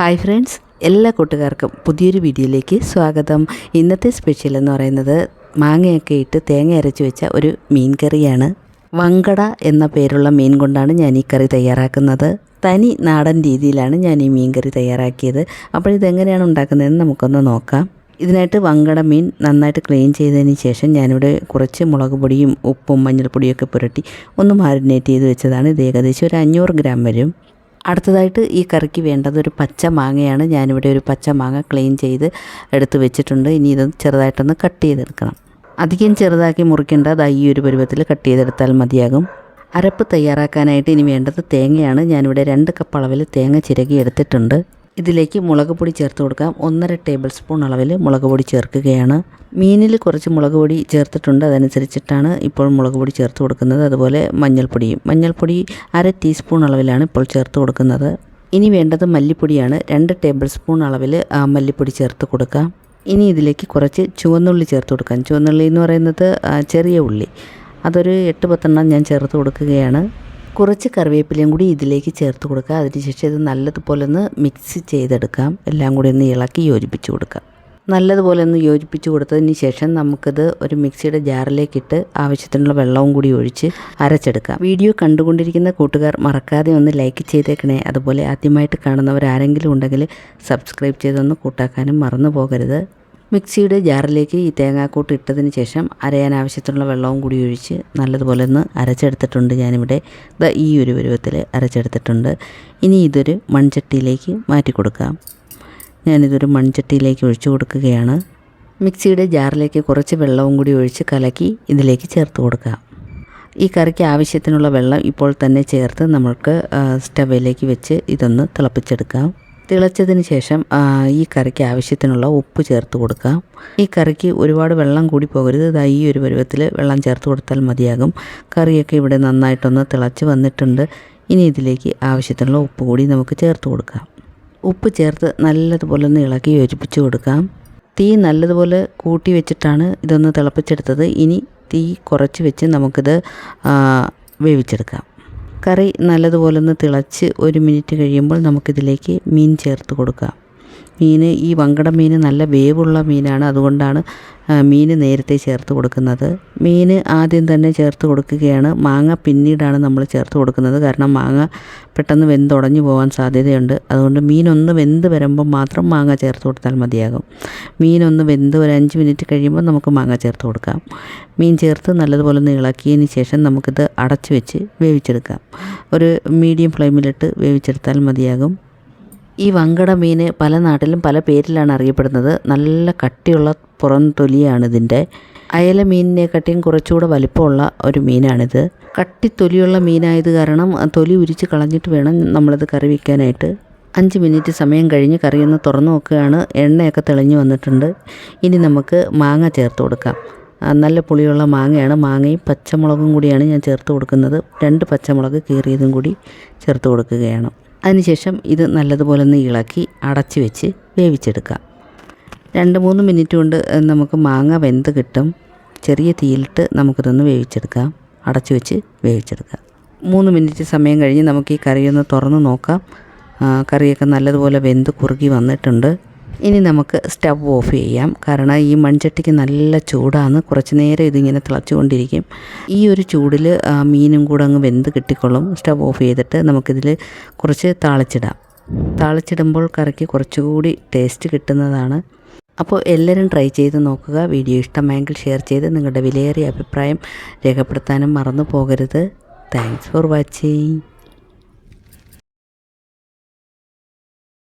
Hi friends എല്ലാ കൂട്ടുകാർക്കും പുതിയൊരു വീഡിയോയിലേക്ക് സ്വാഗതം. ഇന്നത്തെ സ്പെഷ്യൽ എന്ന് പറയുന്നത് മാങ്ങയൊക്കെ ഇട്ട് തേങ്ങ അരച്ച് വെച്ച ഒരു മീൻ കറിയാണ്. വങ്കട എന്ന പേരുള്ള മീൻ കൊണ്ടാണ് ഞാൻ ഈ കറി തയ്യാറാക്കുന്നത്. തനി നാടൻ രീതിയിലാണ് ഞാൻ ഈ മീൻ കറി തയ്യാറാക്കിയത്. അപ്പോൾ ഇതെങ്ങനെയാണ് ഉണ്ടാക്കുന്നതെന്ന് നമുക്കൊന്ന് നോക്കാം. ഇതിനായിട്ട് വങ്കട മീൻ നന്നായിട്ട് ക്ലീൻ ചെയ്തതിന് ശേഷം ഞാനിവിടെ കുറച്ച് മുളക് പൊടിയും ഉപ്പും മഞ്ഞൾപ്പൊടിയും ഒക്കെ പുരട്ടി ഒന്ന് മാരിനേറ്റ് ചെയ്ത് വെച്ചതാണ്. ഇത് ഏകദേശം ഒരു അഞ്ഞൂറ് ഗ്രാം വരും. അടുത്തതായിട്ട് ഈ കറിക്ക് വേണ്ടത് ഒരു പച്ച മാങ്ങയാണ്. ഞാനിവിടെ ഒരു പച്ച മാങ്ങ ക്ലീൻ ചെയ്ത് എടുത്ത് വെച്ചിട്ടുണ്ട്. ഇനി ഇത് ചെറുതായിട്ടൊന്ന് കട്ട് ചെയ്തെടുക്കണം. അധികം ചെറുതാക്കി മുറിക്കേണ്ട അത് ഈ ഒരു പരുവത്തിൽ കട്ട് ചെയ്തെടുത്താൽ മതിയാകും. അരപ്പ് തയ്യാറാക്കാനായിട്ട് ഇനി വേണ്ടത് തേങ്ങയാണ്. ഞാനിവിടെ രണ്ട് കപ്പ് അളവിൽ തേങ്ങ ചിരകി എടുത്തിട്ടുണ്ട്. ഇതിലേക്ക് മുളക് പൊടി ചേർത്ത് കൊടുക്കാം. ഒന്നര ടേബിൾ സ്പൂൺ അളവിൽ മുളക് പൊടി ചേർക്കുകയാണ്. മീനിൽ കുറച്ച് മുളക് പൊടി ചേർത്തിട്ടുണ്ട്. അതനുസരിച്ചിട്ടാണ് ഇപ്പോൾ മുളക് പൊടി ചേർത്ത് കൊടുക്കുന്നത്. അതുപോലെ മഞ്ഞൾപ്പൊടിയും. മഞ്ഞൾപ്പൊടി അര ടീസ്പൂൺ അളവിലാണ് ഇപ്പോൾ ചേർത്ത് കൊടുക്കുന്നത്. ഇനി വേണ്ടത് മല്ലിപ്പൊടിയാണ്. രണ്ട് ടേബിൾ സ്പൂൺ അളവിൽ മല്ലിപ്പൊടി ചേർത്ത് കൊടുക്കാം. ഇനി ഇതിലേക്ക് കുറച്ച് ചുവന്നുള്ളി ചേർത്ത് കൊടുക്കാം. ചുവന്നുള്ളി എന്ന് പറയുന്നത് ചെറിയ ഉള്ളി. അതൊരു എട്ട് പത്തെണ്ണം ഞാൻ ചേർത്ത് കൊടുക്കുകയാണ്. കുറച്ച് കറിവേപ്പിലയും കൂടി ഇതിലേക്ക് ചേർത്ത് കൊടുക്കുക. അതിനുശേഷം ഇത് നല്ലതുപോലെ ഒന്ന് മിക്സ് ചെയ്തെടുക്കാം. എല്ലാം കൂടി ഒന്ന് ഇളക്കി യോജിപ്പിച്ച് കൊടുക്കാം. നല്ലതുപോലെ ഒന്ന് യോജിപ്പിച്ച് കൊടുത്തതിന് ശേഷം നമുക്കിത് ഒരു മിക്സിയുടെ ജാറിലേക്കിട്ട് ആവശ്യത്തിനുള്ള വെള്ളവും കൂടി ഒഴിച്ച് അരച്ചെടുക്കാം. വീഡിയോ കണ്ടുകൊണ്ടിരിക്കുന്ന കൂട്ടുകാർ മറക്കാതെ ഒന്ന് ലൈക്ക് ചെയ്തേക്കണേ. അതുപോലെ ആദ്യമായിട്ട് കാണുന്നവർ ആരെങ്കിലും ഉണ്ടെങ്കിൽ സബ്സ്ക്രൈബ് ചെയ്തൊന്ന് കൂട്ടാക്കാനും മറന്നു പോകരുത്. മിക്സിയുടെ ജാറിലേക്ക് ഈ തേങ്ങാക്കൂട്ട് ഇട്ടതിന് ശേഷം അരയാൻ ആവശ്യത്തിനുള്ള വെള്ളവും കൂടി ഒഴിച്ച് നല്ലതുപോലെ ഒന്ന് അരച്ചെടുത്തിട്ടുണ്ട് ഞാനിവിടെ. ഈ ഒരു പരുവത്തിൽ അരച്ചെടുത്തിട്ടുണ്ട്. ഇനി ഇതൊരു മൺചട്ടിയിലേക്ക് മാറ്റി കൊടുക്കാം ഞാനിതൊരു മൺചട്ടിയിലേക്ക് ഒഴിച്ചു കൊടുക്കുകയാണ്. മിക്സിയുടെ ജാറിലേക്ക് കുറച്ച് വെള്ളവും കൂടി ഒഴിച്ച് കലക്കി ഇതിലേക്ക് ചേർത്ത് കൊടുക്കാം. ഈ കറിക്ക് ആവശ്യത്തിനുള്ള വെള്ളം ഇപ്പോൾ തന്നെ ചേർത്ത് നമ്മൾക്ക് സ്റ്റവിലേക്ക് വെച്ച് ഇതൊന്ന് തിളപ്പിച്ചെടുക്കാം. തിളച്ചതിന് ശേഷം ഈ കറിക്ക് ആവശ്യത്തിനുള്ള ഉപ്പ് ചേർത്ത് കൊടുക്കാം. ഈ കറിക്ക് ഒരുപാട് വെള്ളം കൂടി പോകരുത്. ഇതാ ഈ ഒരു പരുവത്തിൽ വെള്ളം ചേർത്ത് കൊടുത്താൽ മതിയാകും. കറിയൊക്കെ ഇവിടെ നന്നായിട്ടൊന്ന് തിളച്ച് വന്നിട്ടുണ്ട്. ഇനി ഇതിലേക്ക് ആവശ്യത്തിനുള്ള ഉപ്പ് കൂടി നമുക്ക് ചേർത്ത് കൊടുക്കാം. ഉപ്പ് ചേർത്ത് നല്ലതുപോലെ ഒന്ന് ഇളക്കി യോജിപ്പിച്ച് കൊടുക്കാം. തീ നല്ലതുപോലെ കൂട്ടി വെച്ചിട്ടാണ് ഇതൊന്ന് തിളപ്പിച്ചെടുത്തത്. ഇനി തീ കുറച്ച് വെച്ച് നമുക്കിത് വേവിച്ചെടുക്കാം. കറി നല്ലതുപോലെ ഒന്ന് തിളച്ച് ഒരു മിനിറ്റ് കഴിയുമ്പോൾ നമുക്കിതിലേക്ക് മീൻ ചേർത്ത് കൊടുക്കാം. മീൻ ഈ വങ്കട മീൻ നല്ല വേവുള്ള മീനാണ്. അതുകൊണ്ടാണ് മീൻ നേരത്തെ ചേർത്ത് കൊടുക്കുന്നത്. മീൻ ആദ്യം തന്നെ ചേർത്ത് കൊടുക്കുകയാണ്. മാങ്ങ പിന്നീടാണ് നമ്മൾ ചേർത്ത് കൊടുക്കുന്നത്. കാരണം മാങ്ങ പെട്ടെന്ന് വെന്തുടഞ്ഞു പോകാൻ സാധ്യതയുണ്ട്. അതുകൊണ്ട് മീനൊന്ന് വെന്ത് വരുമ്പോൾ മാത്രം മാങ്ങ ചേർത്ത് കൊടുത്താൽ മതിയാകും. മീനൊന്ന് വെന്ത് ഒരു അഞ്ച് മിനിറ്റ് കഴിയുമ്പോൾ നമുക്ക് മാങ്ങ ചേർത്ത് കൊടുക്കാം. മീൻ ചേർത്ത് നല്ലതുപോലെ ഒന്ന് ശേഷം നമുക്കിത് അടച്ചു വെച്ച് വേവിച്ചെടുക്കാം. ഒരു മീഡിയം ഫ്ലെയിമിലിട്ട് വേവിച്ചെടുത്താൽ മതിയാകും. ഈ വങ്കട മീൻ പല നാട്ടിലും പല പേരിലാണ് അറിയപ്പെടുന്നത്. നല്ല കട്ടിയുള്ള പുറം തൊലിയാണ് ഇതിന്റെ അയല മീനിനെക്കാട്ടിയും കുറച്ചുകൂടെ വലിപ്പമുള്ള ഒരു മീനാണിത്. കട്ടി തൊലിയുള്ള മീനായത് കാരണം തൊലി ഉരിച്ച് കളഞ്ഞിട്ട് വേണം നമ്മളത് കറി വയ്ക്കാനായിട്ട് അഞ്ച് മിനിറ്റ് സമയം കഴിഞ്ഞ് കറി ഒന്ന് തുറന്നു നോക്കുകയാണ്. എണ്ണയൊക്കെ തെളിഞ്ഞു വന്നിട്ടുണ്ട്. ഇനി നമുക്ക് മാങ്ങ ചേർത്ത് കൊടുക്കാം. നല്ല പുളിയുള്ള മാങ്ങയാണ്. മാങ്ങയും പച്ചമുളകും കൂടിയാണ് ഞാൻ ചേർത്ത് കൊടുക്കുന്നത്. രണ്ട് പച്ചമുളക് കീറിയതും കൂടി ചേർത്ത് കൊടുക്കുകയാണ്. അതിനുശേഷം ഇത് നല്ലതുപോലെ ഒന്ന് ഇളക്കി അടച്ചു വെച്ച് വേവിച്ചെടുക്കാം രണ്ട് മൂന്ന് മിനിറ്റ് കൊണ്ട് നമുക്ക് മാങ്ങ വെന്ത് കിട്ടും. ചെറിയ തീയിലിട്ട് നമുക്കിതൊന്ന് വേവിച്ചെടുക്കാം. അടച്ചു വെച്ച് വേവിച്ചെടുക്കാം മൂന്ന് മിനിറ്റ് സമയം കഴിഞ്ഞ് നമുക്ക് ഈ കറിയൊന്ന് തുറന്ന് നോക്കാം. കറിയൊക്കെ നല്ലതുപോലെ വെന്ത് കുറുകി വന്നിട്ടുണ്ട്. ഇനി നമുക്ക് സ്റ്റവ് ഓഫ് ചെയ്യാം. കാരണം ഈ മൺചട്ടിക്ക് നല്ല ചൂടാണ്. കുറച്ച് നേരം ഇതിങ്ങനെ തിളച്ചുകൊണ്ടിരിക്കും. ഈ ഒരു ചൂടിൽ മീനും കൂടെ അങ്ങ് വെന്ത് കിട്ടിക്കൊള്ളും സ്റ്റവ് ഓഫ് ചെയ്തിട്ട് നമുക്കിതിൽ കുറച്ച് താളിച്ചിടാം. താളിച്ചിടുമ്പോൾ കറിക്ക് കുറച്ചുകൂടി ടേസ്റ്റ് കിട്ടുന്നതാണ്. അപ്പോൾ എല്ലാവരും ട്രൈ ചെയ്ത് നോക്കുക. വീഡിയോ ഇഷ്ടമായെങ്കിൽ ഷെയർ ചെയ്ത് നിങ്ങളുടെ വിലയേറിയ അഭിപ്രായം രേഖപ്പെടുത്താനും മറന്നു പോകരുത്. Thanks for watching.